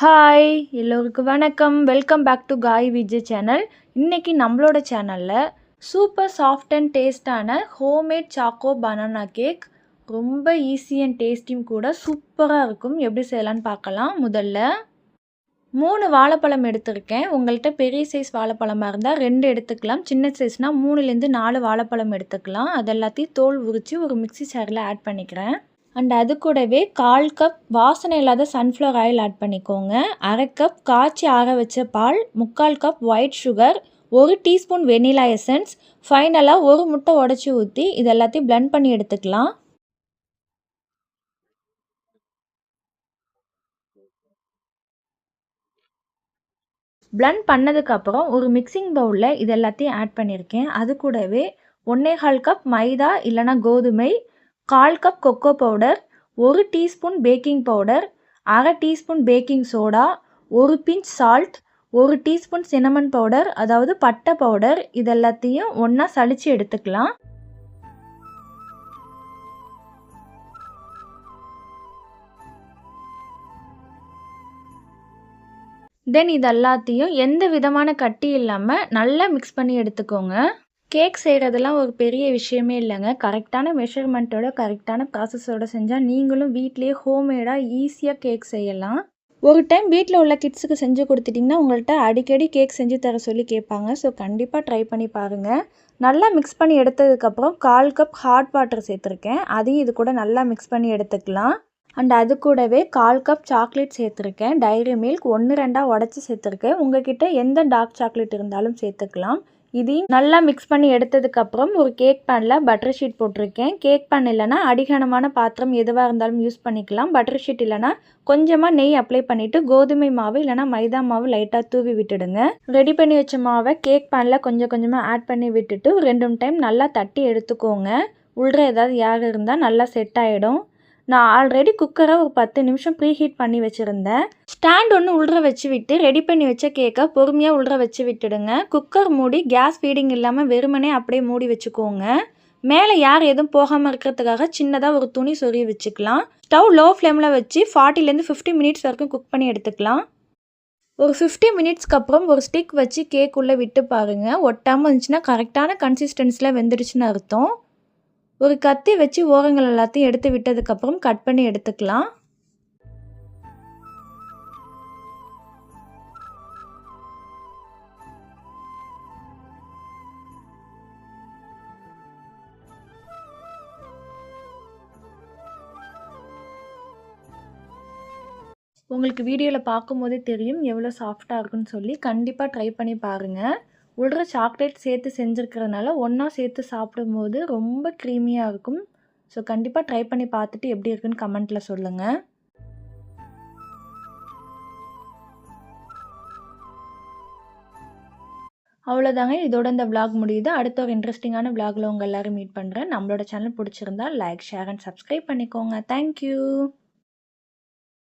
Hi எல்லோருக்கும் வணக்கம். Welcome back to காய் விஜய் சேனல் இன்றைக்கி நம்மளோட சேனலில் சூப்பர் சாஃப்ட் அண்ட் டேஸ்டான ஹோம்மேட் சாக்கோ பனானா கேக் ரொம்ப ஈஸி அண்ட் டேஸ்டியும் கூட சூப்பராக இருக்கும். எப்படி செய்யலான்னு பார்க்கலாம். முதல்ல மூணு வாழைப்பழம் எடுத்திருக்கேன். உங்கள்கிட்ட பெரிய சைஸ் வாழைப்பழமாக இருந்தால் ரெண்டு எடுத்துக்கலாம். சின்ன சைஸ்னால் மூணுலேருந்து நாலு வாழைப்பழம் எடுத்துக்கலாம். அது எல்லாத்தையும் தோல் உரித்து ஒரு மிக்சி சாரில் ஆட் பண்ணிக்கிறேன். அண்ட் அது கூடவே கால் கப் வாசனை இல்லாத சன்ஃப்ளவர் ஆயில் ஆட் பண்ணிக்கோங்க. அரை கப் காய்ச்சி ஆற வச்ச பால் முக்கால் கப் ஒயிட் சுகர் ஒரு டீஸ்பூன் வெனிலா எசன்ஸ் ஃபைனலாக ஒரு முட்டை உடச்சி ஊற்றி இது எல்லாத்தையும் பிளெண்ட் பண்ணி எடுத்துக்கலாம். பிளண்ட் பண்ணதுக்கப்புறம் ஒரு மிக்சிங் பவுலில் இது எல்லாத்தையும் ஆட் பண்ணியிருக்கேன் அது கூடவே ஒன்றே கால் கப் மைதா இல்லைனா கோதுமை கால் கப் கொக்கோ பவுடர் ஒரு டீஸ்பூன் பேக்கிங் பவுடர் அரை டீஸ்பூன் பேக்கிங் சோடா ஒரு பிஞ்ச் சால்ட் ஒரு டீஸ்பூன் சினமன் பவுடர் அதாவது பட்டை பவுடர் இது எல்லாத்தையும் ஒன்றா சளிச்சு எடுத்துக்கலாம். தென் இது எல்லாத்தையும் எந்த விதமான கட்டி இல்லாமல் நல்லா மிக்ஸ் பண்ணி எடுத்துக்கோங்க. கேக் செய்கிறதெல்லாம் ஒரு பெரிய விஷயமே இல்லைங்க. கரெக்டான மெஷர்மெண்ட்டோட கரெக்டான ப்ராசஸோட செஞ்சால் நீங்களும் வீட்லேயே ஹோம்மேடாக ஈஸியாக கேக் செய்யலாம். ஒரு டைம் வீட்டில் உள்ள கிட்ஸுக்கு செஞ்சு கொடுத்துட்டிங்கன்னா உங்கள்கிட்ட அடிக்கடி கேக் செஞ்சு தர சொல்லி கேட்பாங்க. ஸோ கண்டிப்பாக ட்ரை பண்ணி பாருங்கள் நல்லா மிக்ஸ் பண்ணி எடுத்ததுக்கப்புறம் கால் கப் ஹாட் வாட்டர் சேர்த்துருக்கேன். அதையும் இது கூட நல்லா மிக்ஸ் பண்ணி எடுத்துக்கலாம். அண்ட் அது கூடவே கால் கப் சாக்லேட் சேர்த்துருக்கேன். டைரி மில்க் ஒன்று ரெண்டாக உடச்சி சேர்த்துருக்கேன். உங்ககிட்ட எந்த டார்க் சாக்லேட் இருந்தாலும் சேர்த்துக்கலாம். இதையும் நல்லா மிக்ஸ் பண்ணி எடுத்ததுக்கப்புறம் ஒரு கேக் பேனில் பட்டர் ஷீட் போட்டிருக்கேன். கேக் பேன் இல்லைனா அடிகனமான பாத்திரம் எதுவாக இருந்தாலும் யூஸ் பண்ணிக்கலாம். பட்டர் ஷீட் இல்லைனா கொஞ்சமாக நெய் அப்ளை பண்ணிவிட்டு கோதுமை மாவு இல்லைனா மைதா மாவு லைட்டாக தூவி விட்டுடுங்க. ரெடி பண்ணி வச்ச மாவை கேக் பேனில் கொஞ்சம் கொஞ்சமாக ஆட் பண்ணி விட்டுட்டு ரெண்டு டைம் நல்லா தட்டி எடுத்துக்கோங்க. உள்ள ஏதாவது யார் இருந்தால் நல்லா செட் ஆகிடும் நான் ஆல்ரெடி குக்கரை ஒரு பத்து நிமிஷம் ப்ரீ ஹீட் பண்ணி வச்சுருந்தேன். ஸ்டாண்ட் ஒன்று உள்ற வச்சு விட்டு ரெடி பண்ணி வச்ச கேக்கை பொறுமையாக உள்ற வச்சு விட்டுடுங்க. குக்கர் மூடி கேஸ் ஃபீடிங் இல்லாமல் வெறுமனே அப்படியே மூடி வச்சுக்கோங்க. மேலே யார் எதுவும் போகாமல் இருக்கிறதுக்காக சின்னதாக ஒரு துணி சொறி வச்சுக்கலாம். ஸ்டவ் லோ ஃப்ளேமில் வச்சு ஃபார்ட்டிலேருந்து ஃபிஃப்டி மினிட்ஸ் வரைக்கும் குக் பண்ணி எடுத்துக்கலாம். ஒரு ஃபிஃப்டி மினிட்ஸ்க்கு அப்புறம் ஒரு ஸ்டிக் வச்சு கேக் உள்ளே விட்டு பாருங்கள் ஒட்டாமல் இருந்துச்சுன்னா கரெக்டான கன்சிஸ்டன்ஸில் வெந்துடுச்சுன்னு அர்த்தம். ஒரு கத்தி வச்சு ஓரங்கள் எல்லாத்தையும் எடுத்து விட்டதுக்கப்புறம் கட் பண்ணி எடுத்துக்கலாம். உங்களுக்கு வீடியோவில் பார்க்கும்போதே தெரியும் எவ்வளோ சாஃப்டாக இருக்குன்னு சொல்லி கண்டிப்பாக ட்ரை பண்ணி பாருங்கள் உள்ள சாக்லேட் சேர்த்து செஞ்சுருக்கிறதுனால ஒன்றா சேர்த்து சாப்பிடும்போது ரொம்ப க்ரீமியாக இருக்கும். ஸோ கண்டிப்பாக ட்ரை பண்ணி பார்த்துட்டு எப்படி இருக்குன்னு கமெண்ட்டில் சொல்லுங்கள் அவ்வளோதாங்க இதோட இந்த விளாக் முடியுது. அடுத்த ஒரு இன்ட்ரெஸ்டிங்கான விளாகில் உங்கள் எல்லோரும் மீட் பண்ணுறேன் நம்மளோட சேனல் பிடிச்சிருந்தா லைக் ஷேர் அண்ட் சப்ஸ்கிரைப் பண்ணிக்கோங்க. Thank you